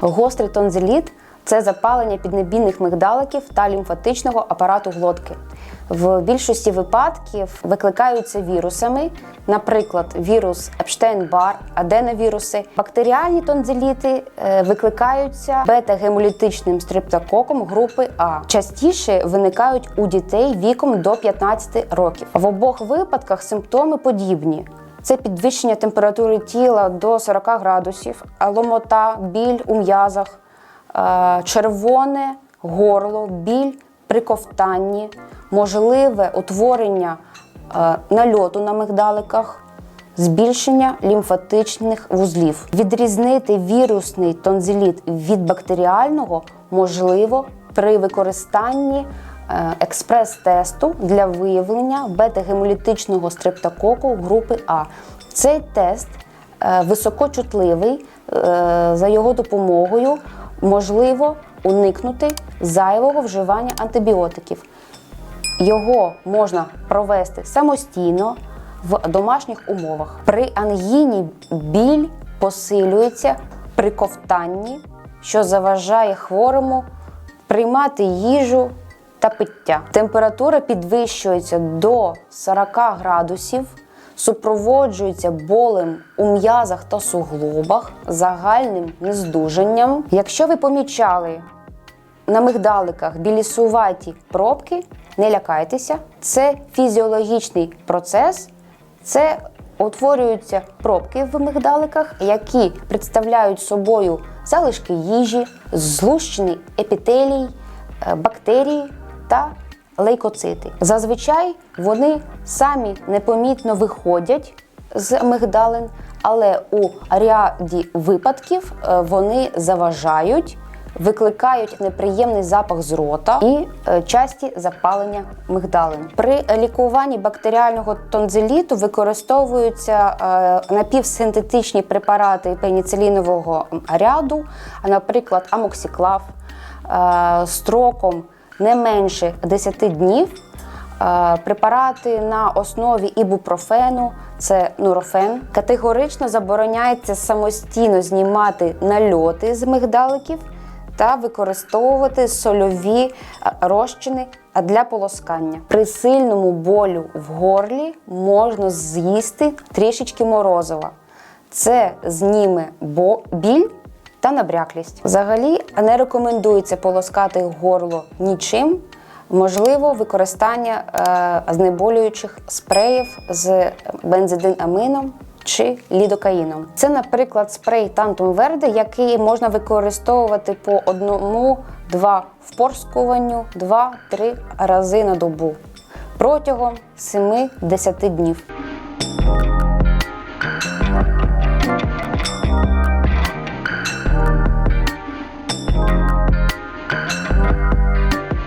Гострий тонзиліт це запалення піднебійних мигдаликів та лімфатичного апарату глотки. В більшості випадків викликаються вірусами, наприклад, вірус Епштейн-Бар, аденовіруси. Бактеріальні тонзиліти е, викликаються бета-гемолітичним стрептококом групи А. Частіше виникають у дітей віком до 15 років. В обох випадках симптоми подібні. Це підвищення температури тіла до 40 градусів, ломота, біль у м'язах, е, червоне горло, біль при ковтанні, можливе утворення е, нальоту на мигдаликах, збільшення лімфатичних вузлів. Відрізнити вірусний тонзиліт від бактеріального можливо при використанні експрес-тесту для виявлення бета-гемолітичного стрептококу групи А. Цей тест е, високочутливий, е, за його допомогою можливо уникнути зайвого вживання антибіотиків. Його можна провести самостійно в домашніх умовах. При ангіні біль посилюється при ковтанні, що заважає хворому приймати їжу та пиття. Температура підвищується до 40 градусів, супроводжується болем у м'язах та суглобах, загальним нездужанням. Якщо ви помічали на мигдаликах білісуваті пробки, не лякайтеся, це фізіологічний процес, це утворюються пробки в мигдаликах, які представляють собою залишки їжі, злущений епітелій, е, бактерії та лейкоцити. Зазвичай вони самі непомітно виходять з мигдалин, але у ряді випадків е, вони заважають викликають неприємний запах з рота і е, часті запалення мигдалин. При лікуванні бактеріального тонзиліту використовуються е, напівсинтетичні препарати пеніцилінового ряду, наприклад, амоксиклав строком не менше 10 днів. Е, Препарати на основі ібупрофену, це нурофен. Категорично забороняється самостійно знімати нальоти з мигдаликів та використовувати сольові е, розчини для полоскання. При сильному болю в горлі можна з'їсти трішечки морозива. Це зніме біль та набряклість. Взагалі не рекомендується полоскати горло нічим. Можливо, використання е, знеболюючих спреїв з бензидинамином чи лідокаїном. Це, наприклад, спрей Тантум Верде, який можна використовувати по одному-два впорскуванню 2-3 рази на добу протягом 7-10 днів.